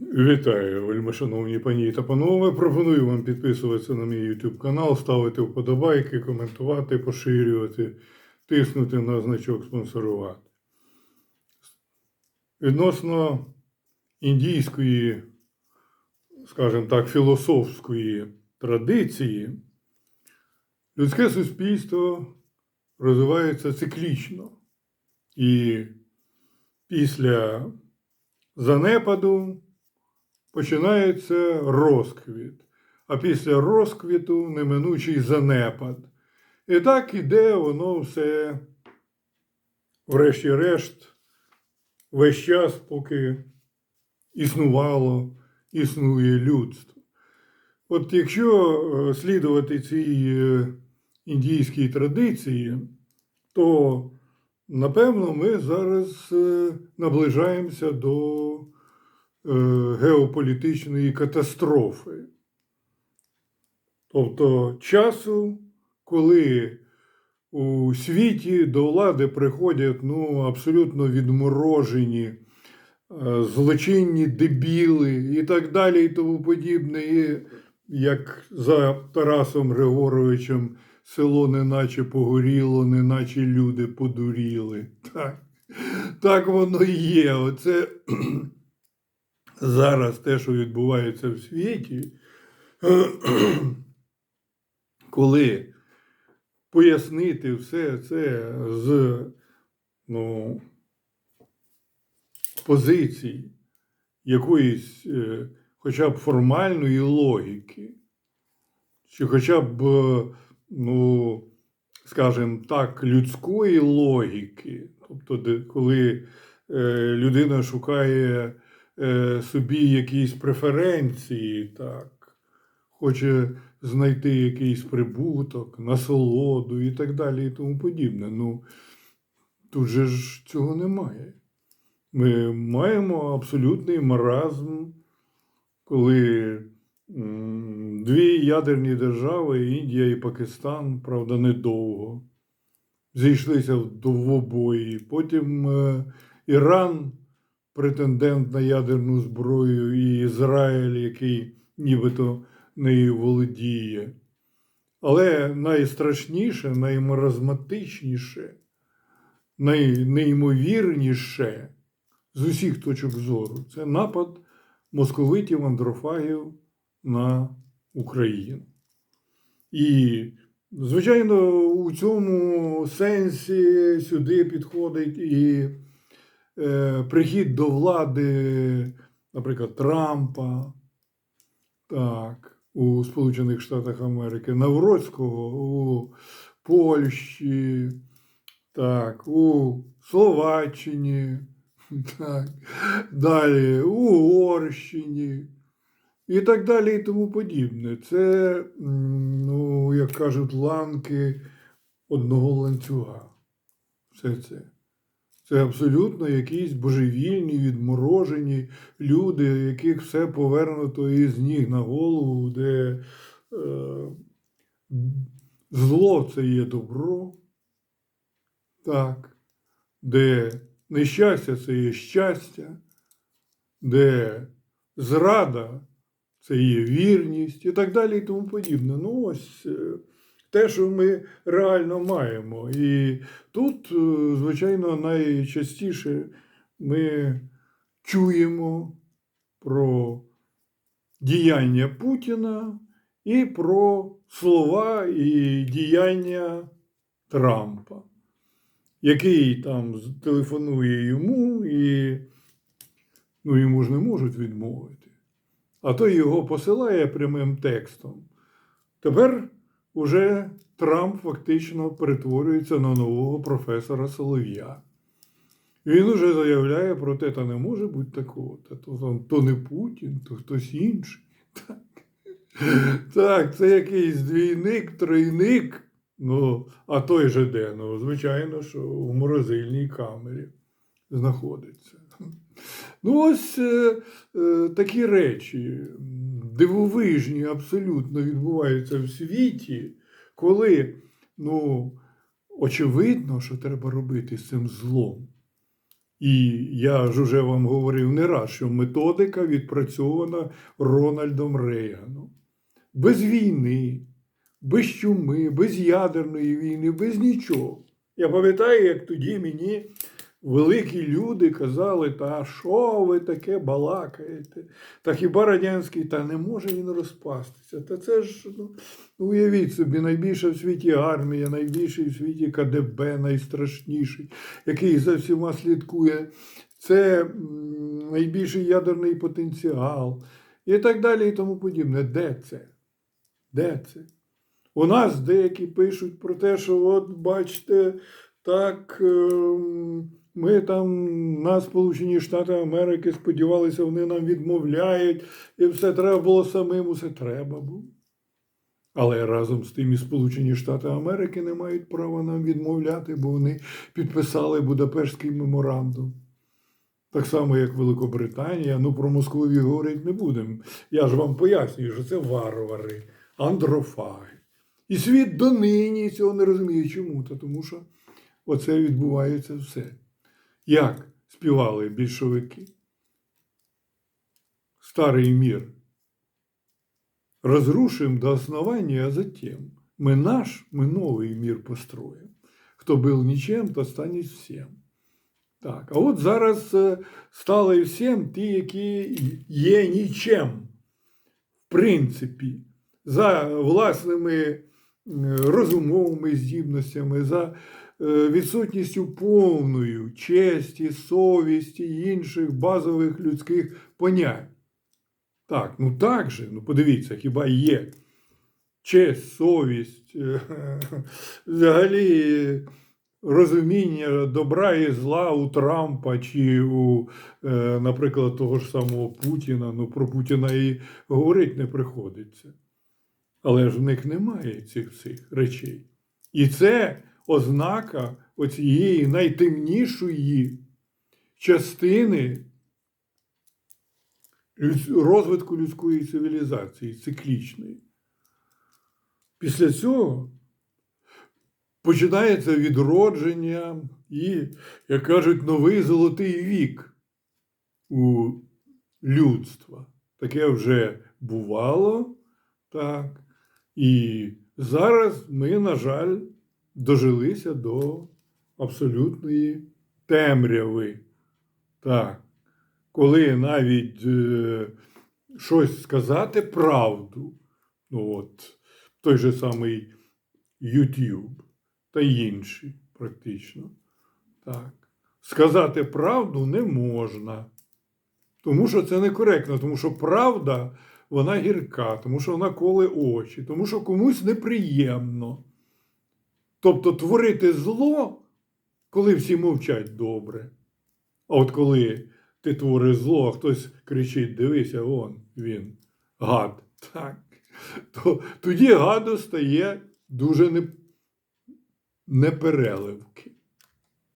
Вітаю, вельмишановні пані та панове. Пропоную вам підписуватися на мій YouTube канал, ставити вподобайки, коментувати, поширювати, тиснути на значок спонсорувати. Відносно індійської, скажімо так, філософської традиції, людське суспільство розвивається циклічно. І після занепаду починається розквіт, а після розквіту неминучий занепад. І так іде воно все, врешті-решт, весь час, поки існувало, існує людство. От якщо е, слідувати цій е, індійській традиції, то напевно ми зараз е, наближаємося до геополітичної катастрофи. Тобто часу, коли у світі до влади приходять ну, абсолютно відморожені, е, злочинні дебіли і так далі, і тому подібне. І як за Тарасом Григоровичем село неначе погоріло, неначе люди подуріли. Так, так воно і є. Оце зараз те, що відбувається в світі, коли пояснити все це з ну, позицій якоїсь е, хоча б формальної логіки, чи хоча б, е, ну, скажімо так, людської логіки, тобто, коли е, людина шукає е, собі якісь преференції, так, хоче знайти якийсь прибуток, насолоду і так далі, і тому подібне. Ну, тут же ж цього немає. Ми маємо абсолютний маразм, коли дві ядерні держави, Індія і Пакистан, правда, недовго, зійшлися в довгобої. Потім е, Іран, претендент на ядерну зброю, і Ізраїль, який нібито нею володіє. Але найстрашніше, наймаразматичніше, найнеймовірніше з усіх точок зору це напад московитів андрофагів на Україну. І, звичайно, у цьому сенсі сюди підходить і прихід до влади, наприклад, Трампа, так, у Сполучених Штатах Америки, Навроцького у Польщі, так, у Словаччині, так, далі у Угорщині і так далі, і тому подібне. Це, ну, як кажуть, ланки одного ланцюга. Все це. Це абсолютно якісь божевільні, відморожені люди, яких все повернуто із ніг на голову, де е, зло це є добро, так, де нещастя це є щастя, де зрада це є вірність і так далі, і тому подібне. Ну, ось е, те, що ми реально маємо. І тут, е, звичайно, найчастіше ми чуємо про діяння Путіна і про слова і діяння Трампа, який там телефонує йому, і ну, йому ж не можуть відмовити. А той його посилає прямим текстом. Тепер уже Трамп фактично перетворюється на нового професора Солов'я. Він уже заявляє про те, та не може бути такого. Та то, там, то не Путін, то хтось інший. Так, так це якийсь двійник, тройник. Ну, а той же де, ну, звичайно, що в морозильній камері знаходиться. Ну, ось е, е, такі речі дивовижні абсолютно відбуваються в світі, коли, ну, очевидно, що треба робити з цим злом. І я ж уже вам говорив не раз, що методика відпрацьована Рональдом Рейганом. Без війни, без чуми, без ядерної війни, без нічого. Я пам'ятаю, як тоді мені великі люди казали, та що ви таке балакаєте? Та хіба радянський, та не може він розпастися. Та це ж, ну, уявіть собі, найбільша в світі армія, найбільший в світі КДБ, найстрашніший, який за всіма слідкує. Це найбільший ядерний потенціал і так далі, і тому подібне. Де це? Де це? У нас деякі пишуть про те, що от бачите, так ем, ми там на Сполучені Штати Америки сподівалися, вони нам відмовляють, і все треба було самим, усе треба було. Але разом з тим і Сполучені Штати Америки не мають права нам відмовляти, бо вони підписали Будапештський меморандум. Так само, як Великобританія, ну про Московію говорити не будемо. Я ж вам пояснюю, що це варвари, андрофаги. І світ донині цього не розуміє. Чому? Та тому що оце відбувається все Як співали більшовики? Старий мір. Разрушим до основания, а затем мы наш, мы новый мир построим. Хто був нічим, то станет всім. Так, а от зараз е, стали всім ті, які є нічим, в принципі, за власними е, розумовими здібностями, за е, відсутністю повної честі, совісті і інших базових людських понять. Так, ну так же, ну подивіться, хіба є честь, совість, е, взагалі розуміння добра і зла у Трампа чи у, е, наприклад, того ж самого Путіна. Ну, про Путіна і говорити не приходиться. Але ж в них немає цих всіх речей. І це ознака оцієї найтемнішої частини розвитку людської цивілізації, циклічної. Після цього починається відродження і, як кажуть, новий золотий вік у людства. Таке вже бувало, так. І зараз ми, на жаль, дожилися до абсолютної темряви. Так. Коли навіть е, щось сказати правду, ну от той же самий YouTube та інші практично. Так. Сказати правду не можна. Тому що це некоректно, тому що правда вона гірка, тому що вона коле очі, тому що комусь неприємно. Тобто творити зло, коли всі мовчать добре. А от коли ти твориш зло, а хтось кричить: дивися, вон він, гад. Так. То тоді гаду стає дуже не, непереливки.